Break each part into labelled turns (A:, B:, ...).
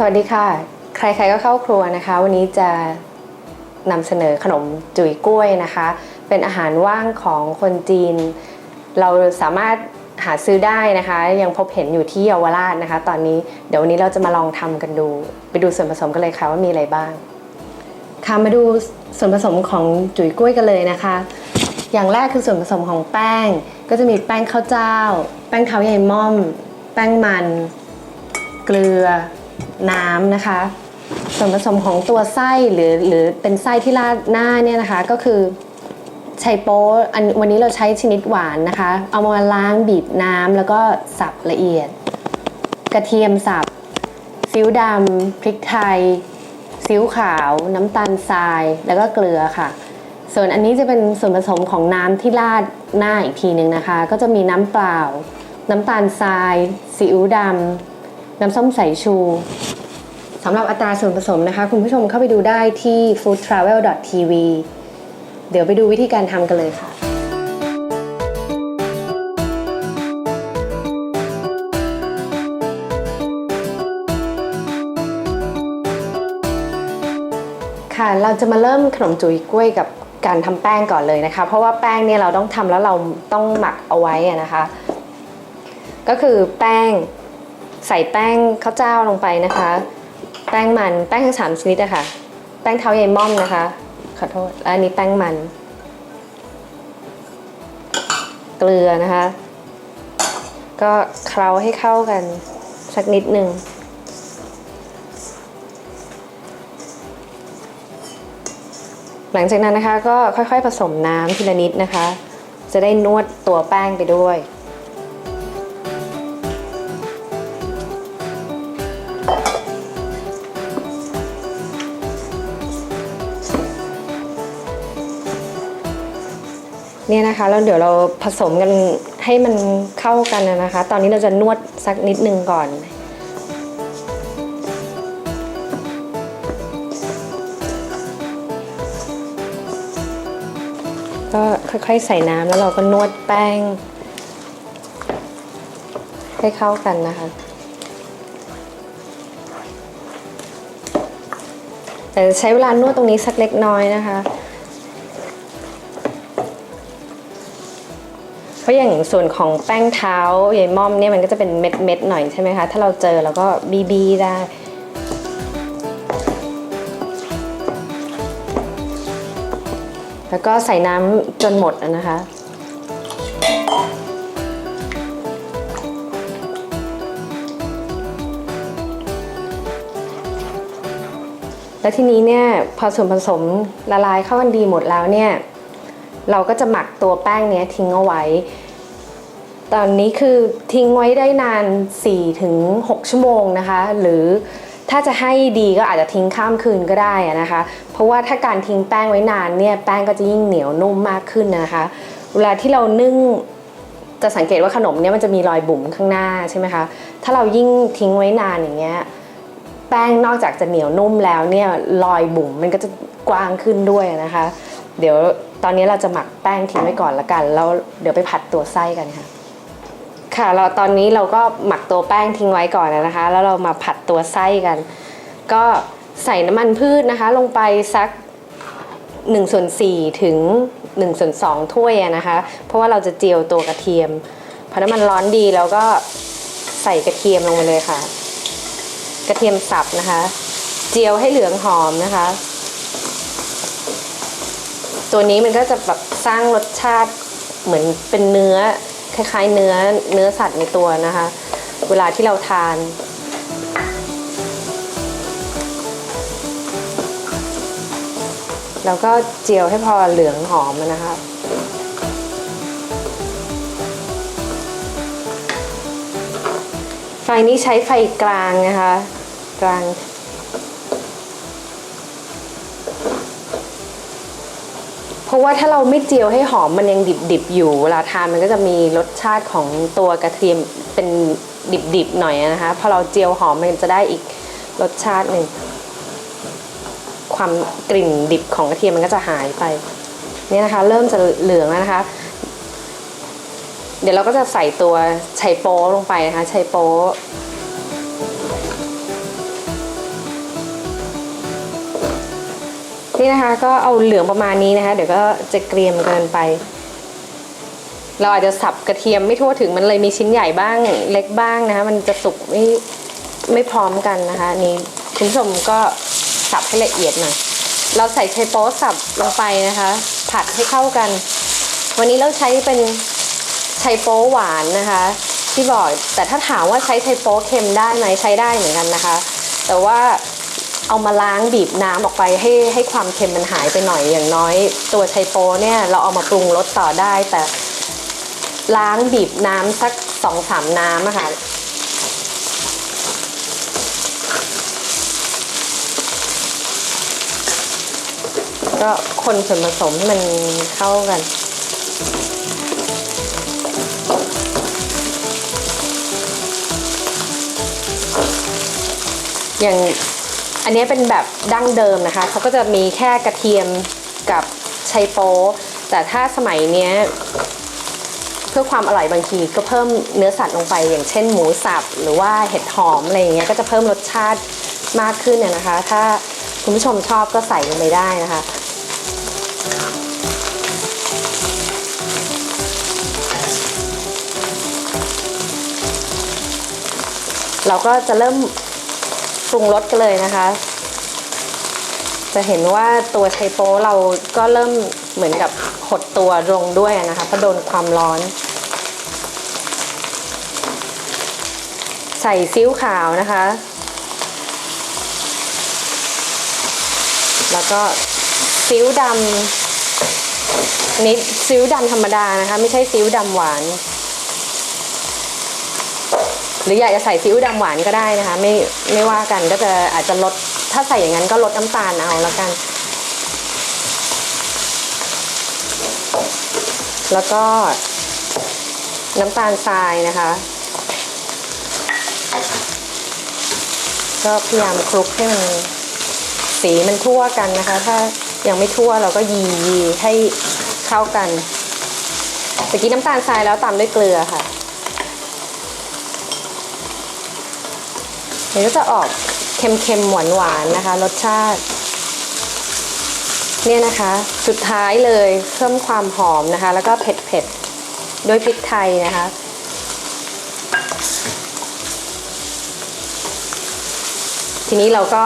A: สวัสดีค่ะ ใครๆก็เข้าครัวนะคะ วันนี้จะนำเสนอขนมจุ๋ยกล้วยนะคะ เป็นอาหารว่างของคนจีน เราสามารถหาซื้อได้นะคะ ยังพบเห็นอยู่ที่เยาวราชนะคะ ตอนนี้เดี๋ยววันนี้เราจะมาลองทำกันดู ไปดูส่วนผสมกันเลยค่ะว่ามีอะไรบ้าง ค่ะมาดูส่วนผสมของจุ๋ยกล้วยกันเลยนะคะ อย่างแรกคือส่วนผสมของแป้ง ก็จะมีแป้งข้าวเจ้า แป้งเท้าใยม่อม แป้งมัน เกลือ น้ำนะคะ ส่วนผสมของตัวไส้หรือหรือเป็นไส้ที่ราดหน้าเนี่ยนะคะก็คือไชโป๊อันวันนี้เราใช้ชนิดหวานนะคะ เอามาล้างบีบน้ำแล้วก็สับละเอียด กระเทียมสับซีอิ๊วดำพริกไทยซีอิ๊วขาว น้ำตาลทรายแล้วก็เกลือค่ะ ส่วนอันนี้จะเป็นส่วนผสมของน้ำที่ราดหน้าอีกทีหนึ่งนะคะ ก็จะมีน้ำเปล่า น้ำตาลทรายซีอิ๊วดำ น้ำส้มสายชูสำหรับอัตราส่วนผสมนะคะ คุณผู้ชมเข้าไปดูได้ที่ foodtravel.tv เดี๋ยวไปดูวิธีการทำกันเลยค่ะ ค่ะเราจะมาเริ่มขนมจุ๋ยกล้วยกับการทำแป้งก่อนเลยนะคะ เพราะว่าแป้งเนี่ยเราต้องทำแล้วเราต้องหมักเอาไว้นะคะ ก็คือแป้ง ใส่แป้งข้าวเจ้าลงไปนะคะ แป้งมันแป้งทั้งสามชนิดอะคะ่ะ แป้งเท้าใยม่อมนะคะ ขอโทษและอันนี้แป้งมัน เกลือนะคะ ก็เคล้าให้เข้ากันสักนิดหนึ่งหลังจากนั้นนะคะก็ค่อยๆผสมน้ำทีละนิดนะคะ จะได้นวดตัวแป้งไปด้วย เนี่ยนะคะแล้วเดี๋ยวเราผสมกันให้มันเข้ากันนะคะ ตอนนี้เราจะนวดสักนิดนึงก่อน ก็ค่อยๆใส่น้ำแล้วเราก็นวดแป้ง ให้เข้ากันนะคะแต่ใช้เวลานวดตรงนี้สักเล็กน้อยนะคะ ราะอย่างส่วนของแป้งเท้าใยม่อมเนี่ยมันก็จะเป็นเม็ดเม็ดๆหน่อยใช่ไหมคะ ถ้าเราเจอเราก็บีบีได้ แล้วก็ใส่น้ำจนหมดนะคะ แล้วทีนี้เนี่ยพอส่วนผสมละลายเข้ากันดีหมดแล้วเนี่ย เราก็จะหมักตัวแป้งเนี้ยทิ้งเอาไว้ ตอนนี้คือทิ้งไว้ได้นาน 4-6 ชั่วโมงนะคะ หรือถ้าจะให้ดีก็อาจจะทิ้งข้ามคืนก็ได้นะคะ เพราะว่าถ้าการทิ้งแป้งไว้นานเนี่ยแป้งก็จะยิ่งเหนียวนุ่มมากขึ้นนะคะ เวลาที่เรานึ่งจะสังเกตว่าขนมเนี่ยมันจะมีรอยบุ๋มข้างหน้าใช่ไหมคะ ถ้าเรายิ่งทิ้งไว้นานอย่างเงี้ยแป้งนอกจากจะเหนียวนุ่มแล้วเนี่ยรอยบุ๋มมันก็จะกว้างขึ้นด้วยนะคะ เดี๋ยวตอนนี้เราจะหมักแป้งทิ้งไว้ก่อนละกัน แล้วเดี๋ยวไปผัดตัวไส้กันค่ะ ค่ะเราตอนนี้เราก็หมักตัวแป้งทิ้งไว้ก่อนนะคะ แล้วเรามาผัดตัวไส้กัน ก็ใส่น้ำมันพืชนะคะ ลงไปสัก1ส่วน4ถึง1ส่วน2ถ้วยนะคะ เพราะว่าเราจะเจียวตัวกระเทียมพอน้ำมันร้อนดีแล้วก็ใส่กระเทียมลงไปเลยค่ะ กระเทียมสับนะคะ เจียวให้เหลืองหอมนะคะ ตัวนี้มันก็จะแบบสร้างรสชาติเหมือนเป็นเนื้อคล้ายๆเนื้อเนื้อสัตว์ในตัวนะคะ เวลาที่เราทาน แล้วก็เจียวให้พอเหลืองหอมนะคะไฟนี้ใช้ไฟกลางนะคะ กลาง เพราะว่าถ้าเราไม่เจียวให้หอมมันยังดิบๆอยู่ เวลาทานมันก็จะมีรสชาติของตัวกระเทียมเป็นดิบๆหน่อยนะคะพอเราเจียวหอมมันจะได้อีกรสชาติหนึ่งความกลิ่นดิบของกระเทียมมันก็จะหายไปเนี่ยนะคะ เริ่มจะเหลืองแล้วนะคะ เดี๋ยวเราก็จะใส่ตัวไชโป๊ลงไปนะคะไชโป๊ นี่นะคะก็เอาเหลืองประมาณนี้นะคะ เดี๋ยวก็จะเกรียมเกินไป เราอาจจะสับกระเทียมไม่ทั่วถึงมันเลยมีชิ้นใหญ่บ้างเล็กบ้างนะคะ มันจะสุกไม่ไม่พร้อมกันนะคะนนี้คุณผู้ชมก็สับให้ละเอียดหน่อยเราใส่ไชโป๊สับลงไปนะคะ ผัดให้เข้ากัน วันนี้เราใช้เป็นไชโป๊หวานนะคะที่บอกแต่ถ้าถามว่าใช้ไชโป๊เค็มได้ไหมใช้ได้เหมือนกันนะคะ แต่ว่า เอามาล้างบีบน้ำออกไปให้ให้ความเค็มมันหายไปหน่อยอย่างน้อย ตัวไชโปเนี่ยเราเอามาปรุงรสต่อได้ แต่ล้างบีบน้ำสักสองสามน้ำอะค่ะก็คนส่วนผสมมันเข้ากัน อย่าง อันนี้เป็นแบบดั้งเดิมนะคะ เขาก็จะมีแค่กระเทียมกับไชโป๊แต่ถ้าสมัยเนี้ยเพื่อความอร่อยบางทีก็เพิ่มเนื้อสัตว์ลงไป อย่างเช่นหมูสับหรือว่าเห็ดหอมอะไรอย่างเงี้ยก็จะเพิ่มรสชาติมากขึ้นน่ะนะคะ ถ้าคุณผู้ชมชอบก็ใส่ลงไปได้นะคะเราก็จะเริ่ม ปรุงรสกันเลยนะคะ จะเห็นว่าตัวไชโป๊เราก็เริ่มเหมือนกับหดตัวลงด้วยนะคะเพราะโดนความร้อน ใส่ซีอิ๊วขาวนะคะ แล้วก็ซีอิ๊วดำนนี้ซีอิ๊วดำธรรมดานะคะ ไม่ใช่ซีอิ๊วดำหวาน หรืออยากจะใส่ซีอิ๊วดำหวานก็ได้นะคะ ไม่ไม่ว่ากันก็จะอาจจะลดถ้าใส่อย่างนั้นก็ลดน้ำตาลเอาแล้วกัน แล้วก็น้ำตาลทรายนะคะ ก็พยายามคลุกให้มันสีมันทั่วกันนะคะ ถ้ายังไม่ทั่วเราก็ยียีให้เข้ากันตะกี้น้ำตาลทรายแล้วตามด้วยเกลือค่ะ เดี๋ยวก็จะออกเค็มๆหวานๆนะคะ รสชาติ เนี่ยนะคะ สุดท้ายเลยเพิ่มความหอมนะคะ แล้วก็เผ็ดๆด้วยพริกไทยนะคะทีนี้เราก็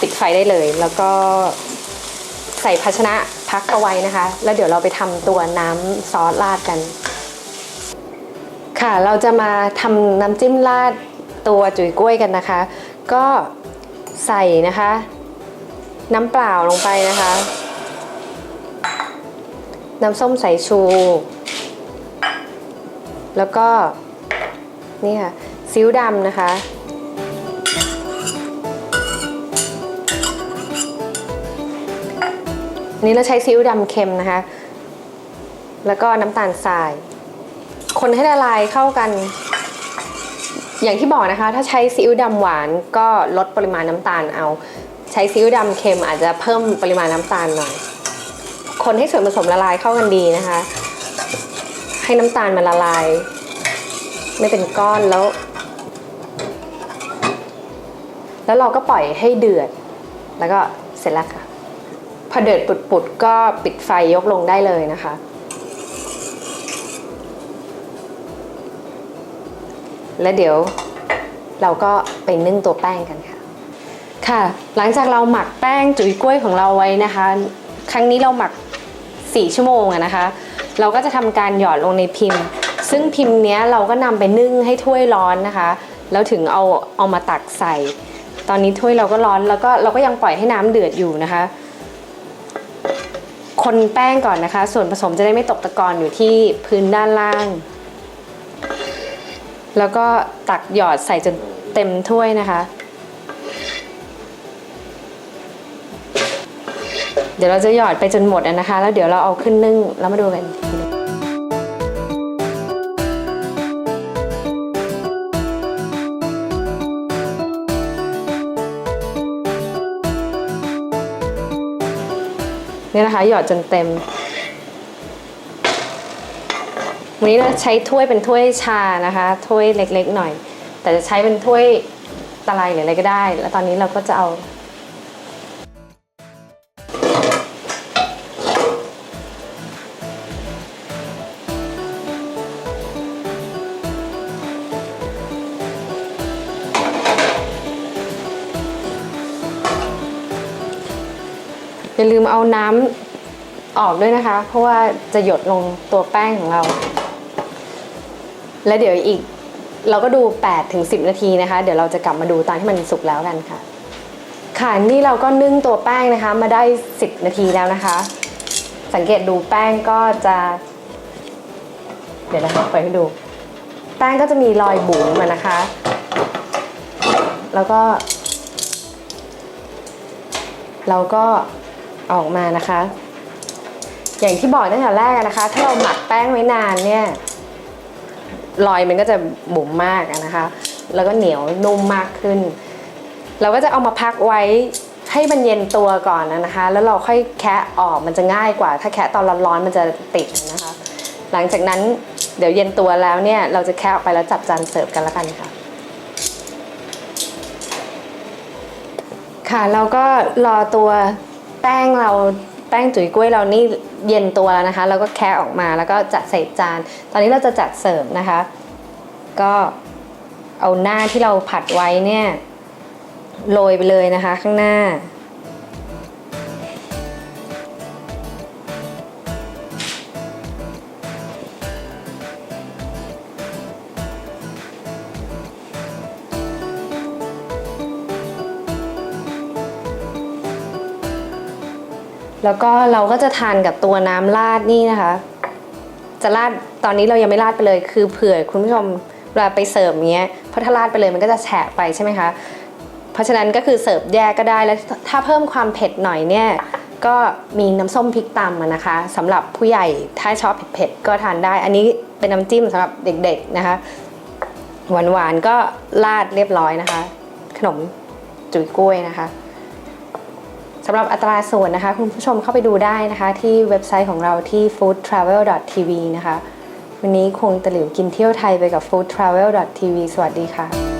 A: ปิดไฟได้เลย แล้วก็ใส่ภาชนะพักเอาไว้นะคะ แล้วเดี๋ยวเราไปทำตัวน้ำซอสราดกัน ค่ะเราจะมาทำน้ำจิ้มราด ตัวจุ๋ยกล้วยกันนะคะ ก็ใส่นะคะ น้ำเปล่าลงไปนะคะ น้ำส้มสายชู แล้วก็นี่ค่ะซีอิ๊วดำนะคะนนี้เราใช้ซีอิ๊วดำเค็มนะคะ แล้วก็น้ำตาลทราย คนให้ละลายเข้ากัน อย่างที่บอกนะคะ ถ้าใช้ซีอิ๊วดำหวานก็ลดปริมาณน้ำตาลเอา ใช้ซีอิ๊วดำเค็มอาจจะเพิ่มปริมาณน้ำตาลหน่อย คนให้ส่วนผสมละลายเข้ากันดีนะคะ ให้น้ำตาลมันละลาย ไม่เป็นก้อนแล้ว แล้วเราก็ปล่อยให้เดือด แล้วก็เสร็จแล้วค่ะพอเดือดปุดๆก็ปิดไฟยกลงได้เลยนะคะ และเดี๋ยวเราก็ไปนึ่งตัวแป้งกันค่ะ ค่ะ หลังจากเราหมักแป้งจุ๋ยกล้วยของเราไว้นะคะ ครั้งนี้เราหมัก 4 ชั่วโมงอะนะคะ เราก็จะทำการหยอดลงในพิมพ์ ซึ่งพิมพ์เนี้ยเราก็นำไปนึ่งให้ถ้วยร้อนนะคะ แล้วถึงเอาเอามาตักใส่ ตอนนี้ถ้วยเราก็ร้อนแล้วก็เราก็ยังปล่อยให้น้ำเดือดอยู่นะคะ คนแป้งก่อนนะคะ ส่วนผสมจะได้ไม่ตกตะกอนอยู่ที่พื้นด้านล่าง แล้วก็ตักหยอดใส่จนเต็มถ้วยนะคะ เดี๋ยวเราจะหยอดไปจนหมดนะคะ แล้วเดี๋ยวเราเอาขึ้นนึ่งแล้วมาดูกันอีกทีหนึ่งนี่นะคะหยอดจนเต็ม วันนี้เราใช้ถ้วยเป็นถ้วยชานะคะ ถ้วยเล็กๆหน่อย แต่จะใช้เป็นถ้วยตะไลหรืออะไรก็ได้ แล้วตอนนี้เราก็จะเอา อย่าลืมเอาน้ำออกด้วยนะคะ เพราะว่าจะหยดลงตัวแป้งของเรา และเดี๋ยวอีกเราก็ดู8ถึง10 นาทีนะคะ เดี๋ยวเราจะกลับมาดูตอนที่มันสุกแล้วกันค่ะ ค่ะนี่เราก็นึ่งตัวแป้งนะคะมาได้ 10 นาทีแล้วนะคะ สังเกตดูแป้งก็จะ เดี๋ยวนะคะเปิดให้ดู แป้งก็จะมีรอยบุ๋มอะนะคะ แล้วก็ เราก็ออกมานะคะ อย่างที่บอกตั้งแต่แรกนะคะ ถ้าเราหมักแป้งไว้นานเนี่ย รอยมันก็จะบุ๋มมากนะคะ แล้วก็เหนียวนุ่มมากขึ้น เราก็จะเอามาพักไว้ให้มันเย็นตัวก่อนนะคะ แล้วเราค่อยแคะออกมันจะง่ายกว่า ถ้าแคะตอนร้อนๆมันจะติดนะคะ หลังจากนั้นเดี๋ยวเย็นตัวแล้วเนี่ยเราจะแคะออกไปแล้วจัดจานเสิร์ฟกันแล้วกันค่ะ ค่ะเราก็รอตัวแป้งเราแป้งจุ๋ยกล้วยเรานี่ เย็นตัวแล้วนะคะ แล้วก็แคะออกมาแล้วก็จัดใส่จาน ตอนนี้เราจะจัดเสิร์ฟนะคะ ก็เอาหน้าที่เราผัดไว้เนี่ยโรยไปเลยนะคะข้างหน้า แล้วก็เราก็จะทานกับตัวน้ำราดนี่นะคะ จะราดตอนนี้เรายังไม่ราดไปเลย คือเผื่อคุณผู้ชมเวลาไปเสิร์ฟเงี้ยเพราะถ้าราดไปเลยมันก็จะแฉะไปใช่ไหมคะ เพราะฉะนั้นก็คือเสิร์ฟแยกก็ได้แล้วถ้าเพิ่มความเผ็ดหน่อยเนี่ยก็มีน้ำส้มพริกตำนะคะสำหรับผู้ใหญ่ถ้าชอบเผ็ดๆก็ทานได้ อันนี้เป็นน้ำจิ้มสำหรับเด็กๆนะคะ หวานๆก็ราดเรียบร้อยนะคะ ขนมจุ๋ยกล้วยนะคะ สำหรับอัตราส่วนนะคะ คุณผู้ชมเข้าไปดูได้นะคะ ที่เว็บไซต์ของเราที่ foodtravel.tv นะคะ วันนี้คงตะหลิวกินเที่ยวไทยไปกับ foodtravel.tv สวัสดีค่ะ